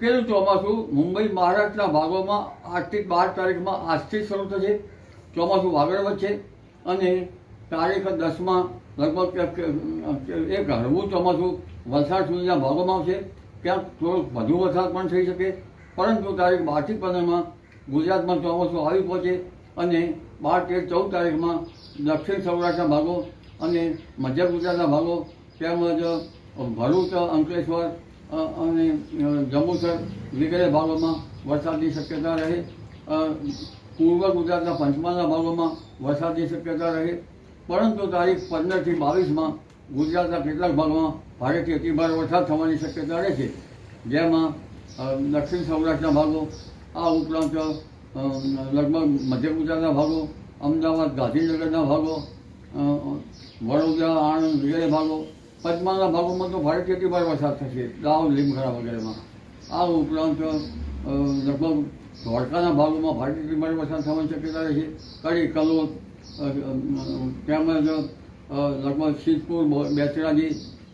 મુશ્કેલ ચોમાસું મુંબઈ, મહારાષ્ટ્રના ભાગોમાં આઠથી બાર તારીખમાં આજથી શરૂ થશે. ચોમાસું વાગડ વચ્ચે અને તારીખ દસમાં લગભગ એક હળવું ચોમાસું વલસાડ સુધીના ભાગોમાં આવશે. ક્યાંક થોડોક વધુ વરસાદ પણ થઈ શકે. પરંતુ તારીખ બારથી પંદરમાં ગુજરાતમાં ચોમાસું આવી પહોંચે અને બાર તેર ચૌદ તારીખમાં દક્ષિણ સૌરાષ્ટ્રના ભાગો અને મધ્ય ગુજરાતના ભાગો તેમજ ભરૂચ, અંકલેશ્વર અને જંબુસર વગેરે ભાગોમાં વરસાદની શક્યતા રહે. પૂર્વ ગુજરાતના પંચમહાલના ભાગોમાં વરસાદની શક્યતા રહે. પરંતુ તારીખ પંદરથી બાવીસમાં ગુજરાતના કેટલાક ભાગમાં ભારેથી અતિભારે વરસાદ થવાની શક્યતા રહે છે. જેમાં દક્ષિણ સૌરાષ્ટ્રના ભાગો, આ ઉપરાંત લગભગ મધ્ય ગુજરાતના ભાગો, અમદાવાદ ગાંધીનગરના ભાગો વડોદરા, આણંદ વગેરે ભાગો પંચમહાલના ભાગોમાં તો ભારેથી અતિભારે વરસાદ થશે દાહોદ લીમખરા વગેરેમાં. આ ઉપરાંત લગભગ ધોળકાના ભાગોમાં ભારેથી અતિભારે વરસાદ થવાની શક્યતા રહે છે. કડી અ, તેમજ લગભગ સિદ્ધપુર બેચરાજી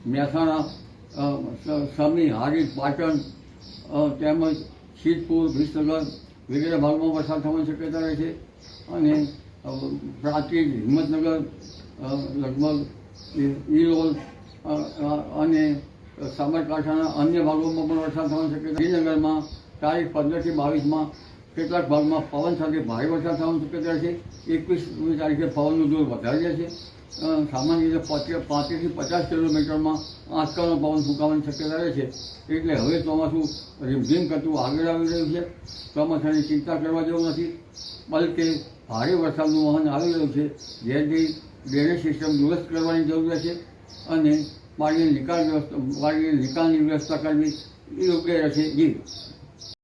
મહેસાણા સમી હારીજ પાટણ તેમજ સિદ્ધપુર વિસનગર વગેરે ભાગમાં વરસાદ થવાની શક્યતા રહે છે. અને પ્રાચીન હિંમતનગર લગભગ અ, અને સાબરકાંઠાના અન્ય ભાગોમાં પણ વરસાદ થવાની શક્યતા શ્રીનગરમાં તારીખ પંદરથી બાવીસમાં કેટલાક ભાગમાં પવન સાથે ભારે વરસાદ થવાની શક્યતા છે. એકવીસમી તારીખે પવનનું જોર વધારી જશે સામાન્ય રીતે પાંત્રીસ પાંત્રીસથી પચાસ કિલોમીટરમાં આંચકાનો પવન ફૂંકાવાની શક્યતા રહે છે. એટલે હવે ચોમાસું રીમઝીમ કરતું આગળ આવી રહ્યું છે. ચોમાસાની ચિંતા કરવા જેવું નથી, બલકે ભારે વરસાદનું વહન આવી રહ્યું છે. જેથી ડ્રેનેજ સિસ્ટમ દુરસ્ત કરવાની જરૂરિયાત છે. અને મારી નિકાલ વ્યવસ્થા મારી નિકાલની વ્યવસ્થા કરવી એ યોગ્ય રહેશે જી